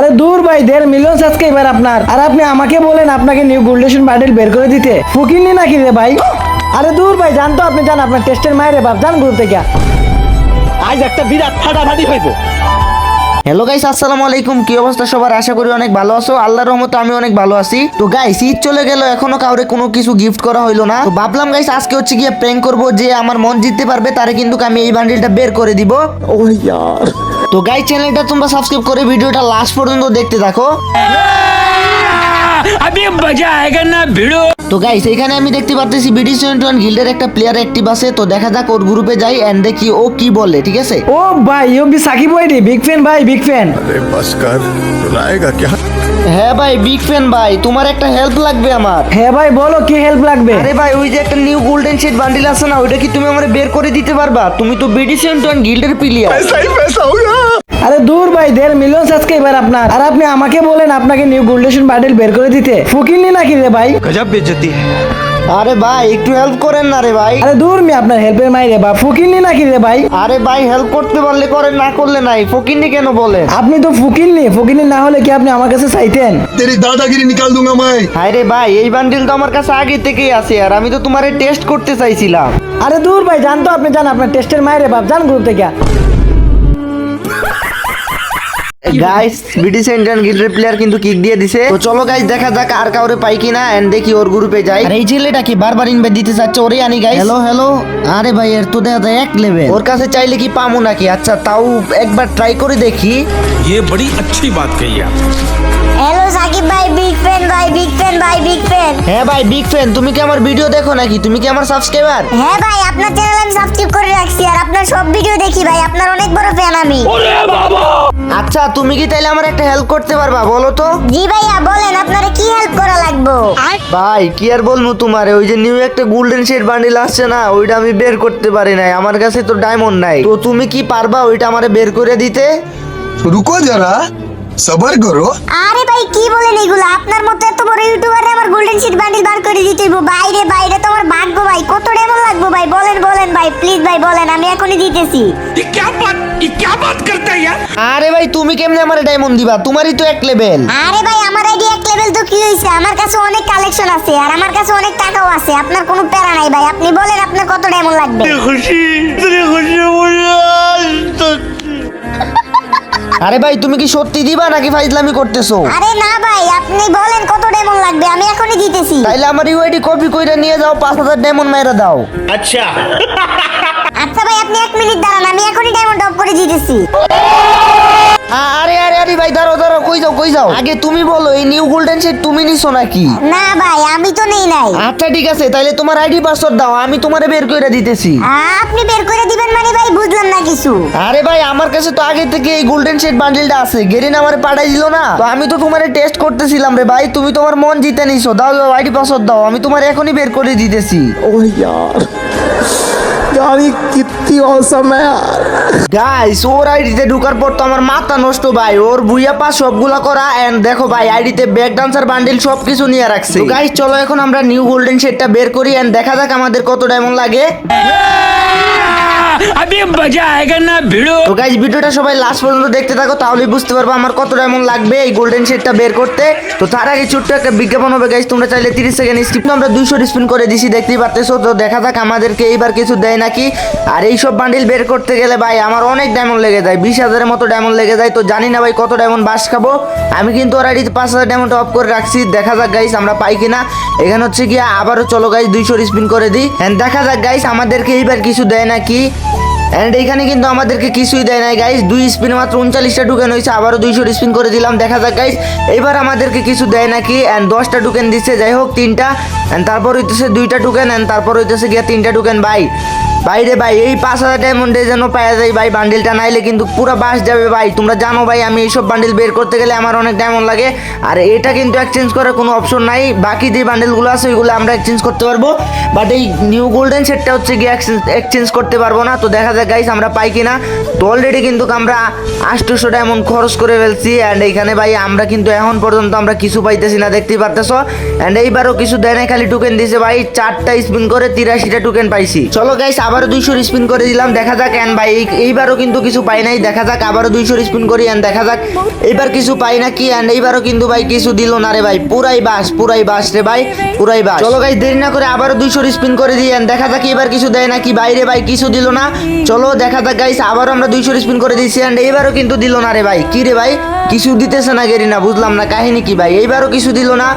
আরে দূর ভাই দেড় মিলিয়ন সাবস্ক্রাইবার আপনার। আর আপনি আমাকে বলেন আপনাকে নিউ গোল্ডেশন বান্ডেল বের করে দিতে। ফুকিনি নাকি রে ভাই? আরে দূর ভাই জানতো আপনি জান আপনার টেস্টের মায়ের বাপ জান গ্রুপ থেকে আজ একটা বিরাট ফাটাফাটি হইব। হ্যালো গাইস আসসালামু আলাইকুম। কি অবস্থা সবার? আশা করি অনেক ভালো আছো। আল্লাহর রহমতে আমি অনেক ভালো আছি। তো গাইস ঈদ চলে গেল এখনও কাউরে কোনো কিছু গিফট করা হইল না। তো ভাবলাম গাইস আজকে হচ্ছে গিয়ে প্র্যাঙ্ক করব যে আমার মন জিততে পারবে তারে কিন্তু আমি এই বান্ডিলটা বের করে দিব। ও ইয়ার। তো গাইস চ্যানেলটা তোমরা সাবস্ক্রাইব করে ভিডিওটা লাস্ট পর্যন্ত দেখতে থাকো अभी मजा आएगा ना भिड़ो তো গাইস এখানে আমি দেখতে পাচ্ছি বিডি সেভেন্টি ওয়ান গিল্ডের একটা প্লেয়ার অ্যাক্টিভ আছে তো দেখা যাক ওর গ্রুপে যাই এন্ড দেখি ও কি বলে ঠিক আছে ও ভাই you B Shakib YD big fan ভাই বিগ ফ্যান अरे बस कर रुलाएगा क्या হ্যাঁ ভাই বিগ ফ্যান ভাই তোমার একটা হেল্প লাগবে আমার। হ্যাঁ ভাই বলো কি হেল্প লাগবে? আরে ভাই ওই যে একটা নিউ গোল্ডেন শেড বান্ডিল আছে না ওইটা কি তুমি আমার বের করে দিতে পারবা? তুমি তো বিডি চ্যাম্পিয়ন গিল্ডের প্লেয়ার আরে দূর ভাই দেড় মিলিয়ন এবার আপনার। আর আপনি আমাকে বলেন আপনাকে নিউ গোল্ডেশন বান্ডিল বের করে দিতে। ফুকিনি নাকি রে ভাই? গজব বেজতি আরে ভাই একটু হেল্প করেন না রে ভাই। আরে দূর মি আপনার হেল্পের মাই রে বা ফুকিননি নাকি রে ভাই? আরে ভাই হেল্প করতে পারলে করেন না করলে নাই। ফুকিননি কেন বলে আপনি তো ফুকিননি। ফুকিনি না হলে কি আপনি আমার কাছে চাইতেন? তেরি দাদাগিরি নিকাল দুঙ্গা মাই। আরে ভাই এই বান্ডিল তো আমার কাছে আগে থেকেই আছে আর আমি তো তোমারে টেস্ট করতে চাইছিলাম। আরে দূর ভাই জানতো আপনি জান আপনার টেস্টের মাইরে বাপ জান গ্রুপ থেকে? গাইস বিডি সেন্টার গিল্ডের প্লেয়ার কিন্তু কিক দিয়ে দিছে তো চলো গাইস দেখা যাক আর কাউরে পাই কিনা এন্ড দেখি ওর গ্রুপে যাই আর এই ছেলেটা কি বারবার ইনভাইট দিতে চাচ্ছে ওরে আনি গাইস হ্যালো হ্যালো আরে ভাই এর তো দেখা যায় এক লেভেল ওর কাছে চাইলে কি পামু নাকি আচ্ছা তাও একবার ট্রাই করে দেখি ये बड़ी अच्छी बात कही आप হ্যালো সাকিব ভাই বিগ ফ্যান ভাই বিগ ফ্যান ভাই বিগ ফ্যান হ্যাঁ ভাই বিগ ফ্যান তুমি কি আমার ভিডিও দেখো নাকি তুমি কি আমার সাবস্ক্রাইবার হ্যাঁ ভাই আপনার চ্যানেল আমি সাবস্ক্রাইব করে রাখছি আর আপনার সব ভিডিও দেখি ভাই আপনার অনেক বড় ফ্যান আমি আচ্ছা তুমি কি তাইলে আমার একটা হেল্প করতে পারবা বলো তো? জি ভাইয়া বলেন আপনারা কি হেল্প করা লাগবো? ভাই কি আর বলব তোমারে? ওই যে নিউ একটা গোল্ডেন শেড বান্ডিল আসছে না ওইটা আমি বের করতে পারি নাই। আমার কাছে তো ডায়মন্ড নাই। তো তুমি কি পারবা ওইটা আমারে বের করে দিতে? রুকো যারা সবার করো। আরে ভাই কি বলেন এগুলো? আপনার মতো এত বড় ইউটিউবার আমার গোল্ডেন শীট বান্ডিল বার করে দিতে হইব। বাইরে বাইরে তোমার ভাগ্য ভাই কত ডেমন লাগবো ভাই? বলেন বলেন ভাই প্লিজ ভাই বলেন আমি এখনই দিতেছি। ये क्या बात ये क्या बात करता है यार আরে ভাই তুমি কেমনে আমারে ডায়মন্ড দিবা তোমারই তো এক লেভেল আরে ভাই আমার আইডি এক লেভেল তো কি হইছে আমার কাছে অনেক কালেকশন আছে আর আমার কাছে অনেক টাকাও আছে আপনার কোনো প্যারা নাই ভাই আপনি বলেন আপনার কত ডায়মন্ড লাগবে खुशी इतनी खुशी मुझे আরে ভাই তুমি কি সত্যি দিবা নাকি ফাইজলামি করতেছো আরে না ভাই আপনি বলেন কত ডায়মন্ড লাগবে আমি এখনই দিতেছি তাইলে আমার ইউআইডি কপি কইরা নিয়ে যাও পাঁচ হাজার ডায়মন্ড মাইরা দাও अच्छा আচ্ছা ভাই আপনি 1 মিনিট দাঁড়ান আমি এখনি ডায়মন্ড অফ করে দিতেছি। হ্যাঁ, আরে আরে আরে ভাই দাঁড়াও দাঁড়াও কই যাও কই যাও? আগে তুমি বলো এই নিউ গোল্ডেন সেট তুমি নিছো নাকি? না ভাই আমি তো নেই নাই। আচ্ছা ঠিক আছে তাহলে তোমার আইডি পাসওয়ার্ড দাও আমি তোমারে বের করে দিতেছি। আপনি বের করে দিবেন মানে ভাই বুঝলাম না কিছু। আরে ভাই আমার কাছে তো আগে থেকে এই গোল্ডেন সেট বান্ডেলটা আছে গেরিন আমারে পাঠাই দিল না। তো আমি তো তোমারে টেস্ট করতেছিলাম রে ভাই তুমি তোমার মন জিতে নিছো দাও দাও আইডি পাসওয়ার্ড দাও আমি তোমার এখনি বের করে দিতেছি। ও ইয়ার আমি কি কি অসম গাইস ওর আইডিতে ঢুকার পর তো আমার মাথা নষ্ট ভাই। ওর বুইয়া পা সবগুলা করা এন্ড দেখো ভাই আইডিতে ব্যাক ডান্সার বান্ডিল সব কিছু নিয়ে রাখছে। গাইস চলো এখন আমরা নিউ গোল্ডেন শেডটা বের করি এন্ড দেখা যাক আমাদের কত ডায়মন্ড লাগে। আমি মজা আয়েগা তো গাইস ভিডিওটা সবাই লাস্ট পর্যন্ত দেখতে থাকো তাহলে বুঝতে পারব আমার কতটা এমন লাগবে এই গোল্ডেন শেডটা বের করতে। তো তার আগে ছোট্ট একটা বিজ্ঞাপন হবে গাইস তোমরা চাইলে 30 সেকেন্ড স্কিপ আমরা 200 স্পিন করে দিছি, দেখতেই পারতেছো। তো দেখা যাক আমাদেরকে এইবার কিছু দেয় নাকি। আর এই সব বান্ডিল বের করতে গেলে ভাই, আমার অনেক ডায়মন্ড লেগে যায়, বিশ হাজারের মতো ডায়মন্ড লেগে যায়। তো জানি না ভাই কত ডায়মন্ড বাস খাব। আমি কিন্তু অলরেডি পাঁচ হাজার ডায়মন্ড অফ করে রাখছি, দেখা যাক গাইস আমরা পাই কিনা। এখানে হচ্ছে গিয়ে আবারও চলো গাইস দুইশো স্পিন করে দিই। দেখা যাক গাইস আমাদেরকে এইবার কিছু দেয় নাকি। এন্ড এখানে কিন্তু আমাদেরকে কিছুই দেয় নাই গাইস দুই স্পিন মাত্র উনচাল্লিশটা টোকেন হয়েছে, আবারও দুইশো স্পিন করে দিলাম, দেখা যাক গাইস এবার আমাদেরকে কিছু দেয় নাকি অ্যান্ড দশটা টুকেন দিচ্ছে, যাই হোক, তিনটা অ্যান্ড তারপর হইতেছে দুইটা টুকেন অ্যান্ড তারপর হইতেছে গিয়া তিনটা টুকেন বাই বাইরে ভাই, এই পাঁচ হাজার ডায়মন্ডে যেন পাওয়া যায় ভাই বান্ডিলটা নাইলে কিন্তু পুরো বাস যাবে ভাই। তোমরা জানো ভাই, আমি এইসব বান্ডিল বের করতে গেলে আমার অনেক ডায়মন্ড লাগে। আর এটা কিন্তু এক্সচেঞ্জ করার কোনো অপশন নাই। বাকি যে বান্ডিলগুলো আছে, ওইগুলো আমরা এক্সচেঞ্জ করতে পারব। বাট এই নিউ গোল্ডেন সেটটা হচ্ছে গিয়ে এক্সচেঞ্জ করতে পারব না। তো দেখা যাক গাইস আমরা পাই কিনা। তো অলরেডি কিন্তু আমরা আটশোশো ডায়মন্ড খরচ করে ফেলছি। অ্যান্ড এইখানে ভাই, আমরা কিন্তু এখন পর্যন্ত আমরা কিছু পাইতেছি না, দেখতেই পারতেছো? অ্যান্ড এইবারও কিছু দেয় খালি টোকেন দিছে ভাই। চারটা স্পিন করে তিরাশিটা টোকেন পাইছি। চলো গাইস আবারও দুইশো স্পিন করে দিলাম। দেখা যাক, এন ভাই এইবারও কিন্তু কিছু পাই নাই। দেখা যাক, আবারও দুইশো স্পিন করি, এন দেখা যাক। এইবার কিছু পাই না কি এন্ড এইবারও কিন্তু ভাই কিছু দিল না রে ভাই। পুরাই বাস পুরাই বাস রে ভাই, পুরাই বাস। চলো গাইস দেরি না করে আবারও দুইশো স্পিন করে দিই and দেখা যাক এবার কিছু দেয় নাকি। বাইরে ভাই, কিছু দিল না। চলো দেখা যাক গাইস আবারও আমরা দুইশো স্পিন করে দিচ্ছি এন্ড এইবারও কিন্তু দিল না রে ভাই। কি রে ভাই, কিছু দিতেছে না গেরি না বুঝলাম না, কাহিনী কি ভাই? এইবারও কিছু দিল না।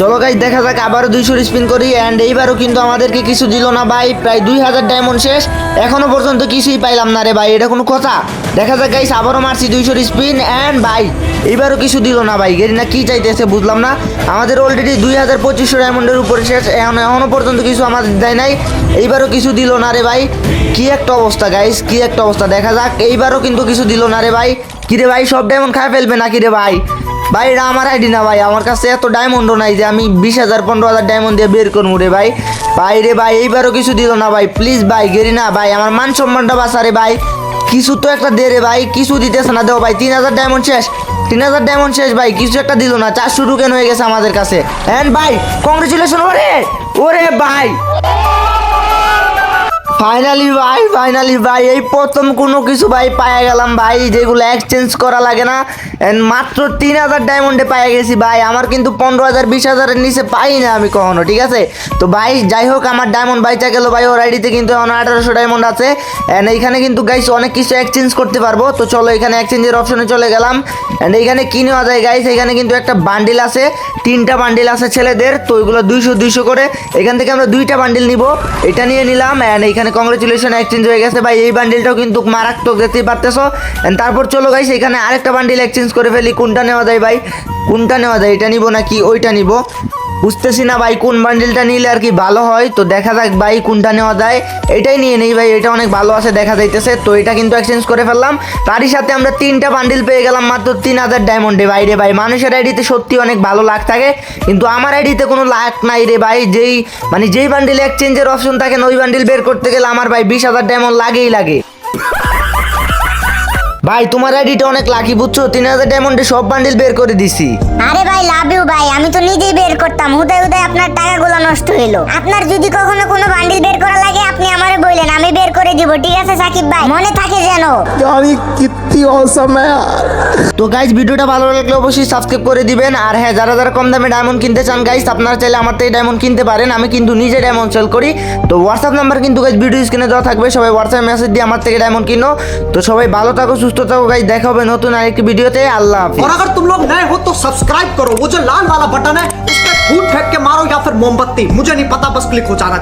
চলো গাইস দেখা যাক, আবারও দুইশো স্পিন করি এন্ড এইবারও কিন্তু আমাদেরকে কিছু দিল না ভাই। প্রায় দুই হাজার শেষ? এখনও পর্যন্ত কিছুই পাইলাম না রে ভাই, এটা কোনো কথা? দেখা যাক গাইস আবারও মারছি দুইশো স্পিন অ্যান্ড ভাই, এবারও কিছু দিল না ভাই গেরি না কি চাইতেছে বুঝলাম না। আমাদের অলরেডি দুই হাজার পঁচিশশো ডায়মন্ডের উপরে শেষ এখন এখনও পর্যন্ত কিছু আমাদের দেয় নাই। এইবারও কিছু দিল না রে ভাই, কি একটা অবস্থা গাইস কি একটা অবস্থা। দেখা যাক, এইবারও কিন্তু কিছু দিল না রে ভাই। কি রে ভাই, সব ডায়মন্ড খায় ফেলবে নাকি রে ভাই? ভাই, এটা আমার আইডি না ভাই। আমার কাছে এত ডায়মন্ডও নাই যে আমি বিশ হাজার, পনেরো হাজার ডায়মন্ড দিয়ে বের করব রে ভাই। ভাই রে ভাই, এইবারও কিছু দিল না ভাই। প্লিজ ভাই, গেরি না ভাই। আমার মান সম্মানটা বাঁচা রে ভাই। কিছু তো একটা দে রে ভাই, কিছু দিতেছে না। দেও ভাই, তিন হাজার ডায়মন্ড শেষ। তিন হাজার ডায়মন্ড শেষ ভাই, কিছু একটা দিল না। চারশো টুকেন হয়ে গেছে আমাদের কাছে? হ্যাঁ ভাই কংগ্রেচুলেশন ওরে। ওরে ভাই। ফাইনালি ভাই ফাইনালি ভাই, এই প্রথম কোনো কিছু ভাই পায়া গেলাম, ভাই, যেগুলো এক্সচেঞ্জ করা লাগে না। মাত্র তিন হাজার ডায়মন্ডে পাইয়া গেছি, ভাই, আমার কিন্তু পনেরো হাজার, বিশ হাজারের নিচে পাই না আমি কখনো, ঠিক আছে? তো ভাই, যাই হোক, আমার ডায়মন্ড বাইচা গেল, ভাই, ওর আইডিতে কিন্তু এখন আঠারোশো ডায়মন্ড আছে। অ্যান্ড এইখানে কিন্তু গাইস অনেক কিছু এক্সচেঞ্জ করতে পারব। তো চলো, এখানে এক্সচেঞ্জের অপশনে চলে গেলাম। অ্যান্ড এইখানে কি নেওয়া যায় গাইস এখানে কিন্তু একটা বান্ডিল আছে, তিনটা বান্ডিল আছে ছেলেদের। তো ওইগুলো দুইশো দুইশো করে, এখান থেকে আমরা দুইটা বান্ডিল নিব। এটা নিয়ে নিলাম অ্যান্ড এখানে কংগ্রেচুলেশন এক্সচেঞ্জ হয়ে গেছে। ভাই, এই বান্ডিলটাও কিন্তু মারাত্মক, দেখতেই পারতেছো? তারপর চলো গাইস এখানে আরেকটা বান্ডিল এক্সচেঞ্জ করে ফেলি। কোনটা নেওয়া যায় ভাই? কোনটা নেওয়া যায়? এটা নিবো নাকি? ওইটা নিব। বুঝতেছি না ভাই কোন বান্ডিলটা নিলে আর কি ভালো হয়, তো দেখা যাক ভাই কোনটা নেওয়া যায়। এটাই নিয়ে নেই ভাই, এটা অনেক ভালো আছে, দেখা যাইতেছে। তো এটা কিন্তু এক্সচেঞ্জ করে ফেললাম। তারই সাথে আমরা তিনটা বান্ডিল পেয়ে গেলাম মাত্র তিন হাজার ডায়মন্ডে বাইরে ভাই, মানুষের আইডিতে সত্যি অনেক ভালো লাখ থাকে, কিন্তু আমার আইডিতে কোনো লাখ নাই রে ভাই। যেই মানে যেই বান্ডিল এক্সচেঞ্জের অপশন থাকে ওই বান্ডিল বের করতে গেলে আমার ভাই বিশ হাজার ডায়মন্ড লাগেই লাগে। ভাই, তোমার আইডিটা অনেক লাকি বুঝছ? তিন হাজার ডায়মন্ডে সব বান্ডিল বের করে দিছি। আরে ভাই লাভ ইউ ভাই। আমি তো নিজেই বের করতাম। হুদায় হুদায় আপনার টাকাগুলো নষ্ট হইল। আপনার যদি কখনো কোনো বান্ডিল দিব ঠিক আছে সাকিব ভাই মনে থাকে যেন यार ये कितनी औसम है यार তো গাইজ ভিডিওটা ভালো লাগলে অবশ্যই সাবস্ক্রাইব করে দিবেন আর হ্যাঁ যারা যারা কম দামে ডায়মন্ড কিনতে চান গাইজ আপনারা চাইলে আমার থেকে ডায়মন্ড কিনতে পারেন আমি কিন্তু নিজে ডায়মন্ড সেল করি তো হোয়াটসঅ্যাপ নাম্বার কিন্তু গাইজ ভিডিও স্ক্রিনে দেওয়া থাকবে সবাই হোয়াটসঅ্যাপ মেসেজ দিয়ে আমার থেকে ডায়মন্ড কিনো তো সবাই ভালো থাকো সুস্থ থাকো গাইজ দেখা হবে নতুন আরেকটি ভিডিওতে আল্লাহ হাফিজ और अगर तुम लोग नए हो तो सब्सक्राइब करो वो जो लाल वाला बटन है उस पर फूट फेंक के मारो या फिर मोमबत्ती मुझे नहीं पता बस क्लिक हो जाना चाहिए